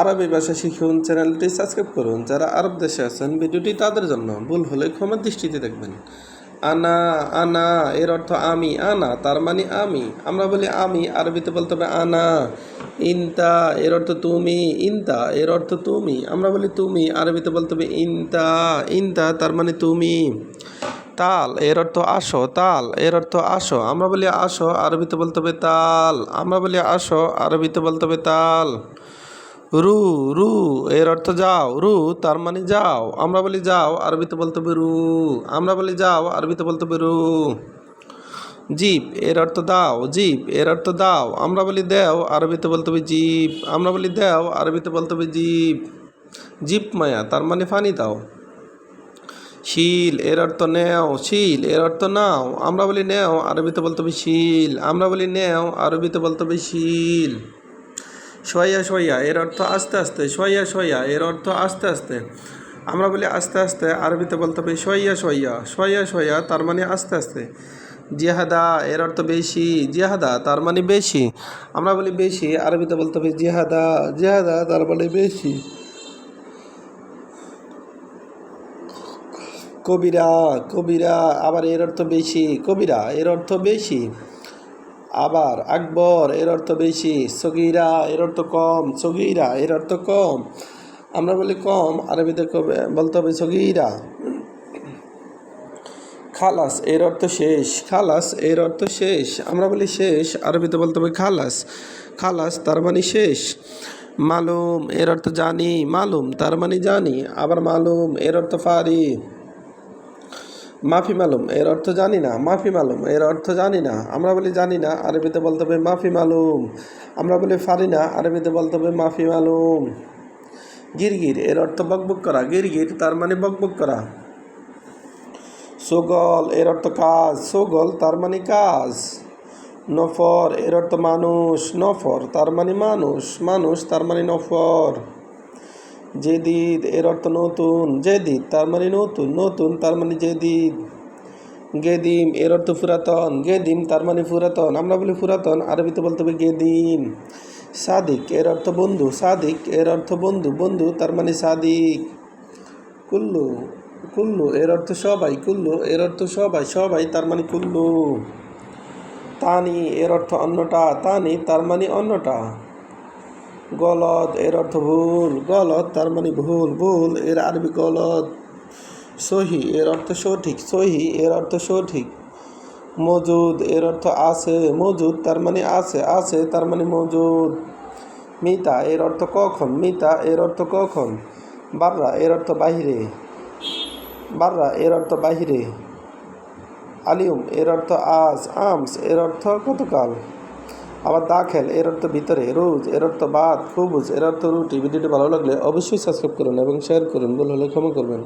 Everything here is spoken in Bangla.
আরবি ভাষা শিখুন, চ্যানেলটি সাবস্ক্রাইব করুন। যারা আরব দেশে আছেন, ভিডিওটি তাদের জন্য। ভুল হলে ক্ষমার দৃষ্টিতে দেখবেন। আনা আনা, এর অর্থ আমি, আনা, তার মানে আমি। আমরা বলি আমি, আরবিতে বলতে হবে আনা, ইনতা, এর অর্থ তুমি, ইনতা, এর অর্থ তুমি। আমরা বলি তুমি, আরবিতে বলতে হবে ইনতা ইনতা, তার মানে তুমি। তাল, এর অর্থ আসো, তাল, এর অর্থ আসো। আমরা বলি আসো, আরবিতে বলতে হবে তাল। আমরা বলি আসো, আরবিতে বলতে হবে তাল। রু রু, এর অর্থ যাও, রু, তার মানে যাও। আমরা বলি যাও, আরবিতে বলতে হবে রু। আমরা বলি যাও, আরবিতে বলতে হবে রু। জিপ এর অর্থ দাও জিপ এর অর্থ দাও। আমরা বলি দেও, আরবিতে বলতে হবে জিপ আমরা বলি দেও, আরবিতে বলতে হবে জিপ জিপ মায়া, তার মানে ফানি দাও। শিল, এর অর্থ নেও, শিল, এর অর্থ নাও। আমরা বলি নেও, আরবিতে বলতে হবে শিল। আমরা বলি নেও, আরবিতে বলতে হবে শিল। সয়া সয়া এর অর্থ আস্তে আস্তে সয়া সয়া এর অর্থ আস্তে আস্তে। আমরা বলি আস্তে আস্তে, আরবিতে বলতে হবে সয়া সয়া সয়া সয়া তার মানে আস্তে আস্তে। জিহাদা, এর অর্থ বেশি, জিহাদা, তার মানে বেশি। আমরা বলি বেশি, আরবিতে বলতে হবে জিহাদা জিহাদা, তার মানে বেশি। কবিরা কবিরা, আবার এর অর্থ বেশি, কবিরা, এর অর্থ বেশি। আবার আকবর, এর অর্থ বেশি, সগিরা, এর অর্থ কম, সগিরা, এর অর্থ কম। আমরা বলি কম, আরবিতে বলতে হবে সগিরা। খালাস, এর অর্থ শেষ, খালাস, এর অর্থ শেষ। আমরা বলি শেষ, আরবিতে বলতে হবে খালাস। খালাস, তার মানে শেষ। মালুম, এর অর্থ জানি, মালুম, তার মানে জানি। আবার মালুম, এর অর্থ ফারি। মাফি মালুম, এর অর্থ জানি না, মাফি মালুম, এর অর্থ জানি না। আমরা বলি জানি না, আরবিতে বলতে হবে মাফি মালুম। আমরা বলি ফারি না, আরবিতে বলতে হবে মাফি মালুম। গিরগির, এর অর্থ বকবক করা, গিরগির তার মানে বকবক করা। সোগল, এর অর্থ কাজ, সোগল তার মানে কাজ। নফর, এর অর্থ মানুষ, নফর তার মানে মানুষ মানুষ তার মানে নফর। জেদিদ, এর অর্থ নতুন। জেদিদ, তার মানে নতুন। নতুন, তার মানে জেদিদ। গেদিম, এর অর্থ পুরাতন। গেদিম, তার মানে পুরাতন। আমরা বলি পুরাতন, আরবিতে বলতে হবে গেদিম। সাদিক, এর অর্থ বন্ধু। সাদিক, এর অর্থ বন্ধু। বন্ধু, তার মানে সাদিক। কুল্লু কুল্লু, এর অর্থ সবাই। কুল্লু, এর অর্থ সবাই। সবাই, তার মানে কুল্লু। তানি, এর অর্থ অন্যটা। তানি, তার মানে অন্যটা। গলদ এর অর্থ ভুল গলদ তার মানে ভুল ভুল এর আরবি গলদ সহি এর অর্থ সঠিক সহি এর অর্থ সঠিক মজুদ এর অর্থ আছে মজুদ তার মানে আছে আছে তার মানে মজুদ মিতা এর অর্থ কখন মিতা এর অর্থ কখন বাররা এর অর্থ বাহিরে বাররা এর অর্থ বাহিরে আলিউম এর অর্থ আজ আমস এর অর্থ গতকাল আবার দা খেল, এর অর্থ ভিতরে, রোজ, এর অর্থ বাদ খুবুজ, এর অর্থ রুটি। ভিডিওটি ভালো লাগলে অবশ্যই সাবস্ক্রাইব করুন এবং শেয়ার করুন। ভুল হলে ক্ষমা করবেন।